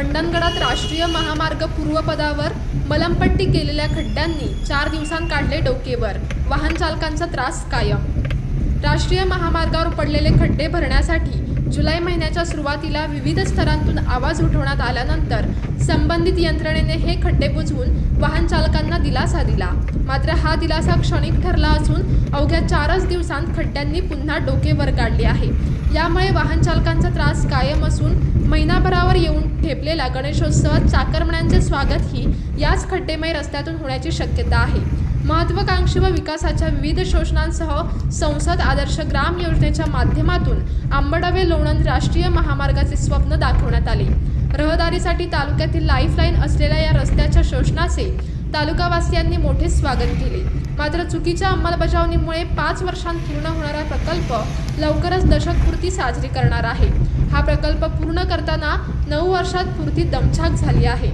मंडणगडात राष्ट्रीय महामार्ग पूर्वपदावर मलमपट्टी केलेल्या खड्ड्यांनी चार दिवसांत काढले डोकेवर. वाहन चालकांचा त्रास कायम. राष्ट्रीय महामार्गावर पडलेले खड्डे भरण्यासाठी जुलै महिन्याच्या सुरुवातीला विविध स्तरांतून आवाज उठवण्यात आल्यानंतर संबंधित यंत्रणेने हे खड्डे बुजवून वाहन चालकांना दिलासा दिला. मात्र हा दिलासा क्षणिक ठरला असून अवघ्या चारच दिवसांत खड्ड्यांनी पुन्हा डोके वर काढले आहे. यामुळे वाहन चालकांचा त्रास कायम असून महिनाभरावर येऊन ठेपलेल्या गणेशोत्सवात चाकरमण्यांचे स्वागतही याच खड्डेमय रस्त्यातून होण्याची शक्यता आहे. महत्वाकांक्षी व विकासाच्या विविध शोषणांसह संसद आदर्श ग्राम योजनेच्या माध्यमातून आंबडवे लोणंद राष्ट्रीय महामार्गाचे स्वप्न दाखवण्यात आले. रहदारीसाठी तालुक्यातील लाईफलाईन असलेल्या या रस्त्याच्या शोषणाचे तालुकावासियांनी मोठे स्वागत केले. मात्र चुकीच्या अंमलबजावणीमुळे पाच वर्षांत पूर्ण होणारा प्रकल्प लवकरच दशकपूर्ती साजरी करणार आहे. हा प्रकल्प पूर्ण करताना नऊ वर्षात पूर्ती दमछाक झाली आहे.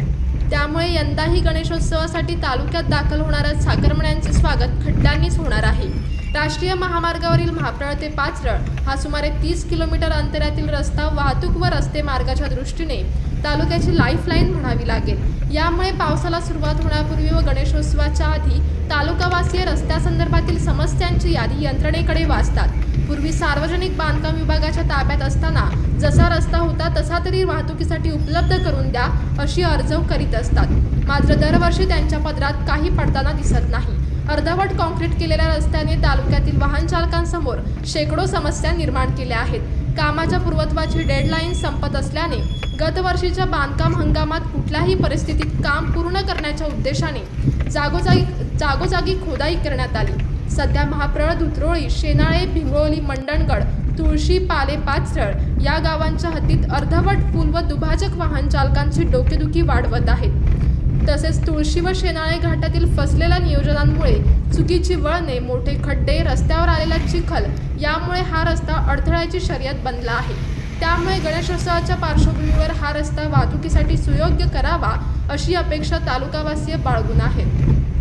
त्यामुळे यंदाही गणेशोत्सवासाठी तालुक्यात दाखल होणाऱ्या साखरमण्यांचे स्वागत खड्ड्यांनीच होणार आहे. राष्ट्रीय महामार्गावरील महाप्रळ ते पाचरळ हा सुमारे तीस किलोमीटर अंतरातील रस्ता वाहतूक व रस्ते मार्गाच्या दृष्टीने तालुक्याची लाईफलाईन म्हणावी लागेल. यामुळे पावसाला सुरुवात होण्यापूर्वी व गणेशोत्सवाच्या आधी तालुकावासीय रस्त्यासंदर्भातील समस्यांची यादी यंत्रणेकडे वाचतात. पूर्वी सार्वजनिक बांधकाम विभागाच्या ताब्यात असताना जसा रस्ता होता तसा तरी वाहतुकीसाठी उपलब्ध करून द्या अशी अर्जव करीत असतात. मात्र दरवर्षी त्यांच्या पदरात काही पडताना दिसत नाही. अर्धवट कॉन्क्रीट केलेल्या रस्त्याने तालुक्यातील वाहन चालकांसमोर शेकडो समस्या निर्माण केल्या आहेत. कामाच्या पूर्वत्वाची डेडलाईन संपत असल्याने गतवर्षीच्या बांधकाम हंगामात कुठल्याही परिस्थितीत काम पूर्ण करण्याच्या उद्देशाने जागोजागी जागोजागी खोदाई करण्यात आली. सध्या महाप्रळ धुत्रोळी शेनाळे भिंगोली मंडणगड तुळशी पाले पाचरळ या गावांच्या हद्दीत अर्धवट पूल व दुभाजक वाहन चालकांची डोकेदुखी वाढवत आहेत. तसेच तुळशी व शेनाळे घाटातील फसलेल्या नियोजनांमुळे चुकीची वळणे मोठे खड्डे रस्त्यावर आलेला चिखल यामुळे हा रस्ता अडथळ्याची शर्यत बनला आहे. त्यामुळे गणेशोत्सवाच्या पार्श्वभूमीवर हा रस्ता वाहतुकीसाठी सुयोग्य करावा अशी अपेक्षा तालुकावासीय बाळगून आहेत.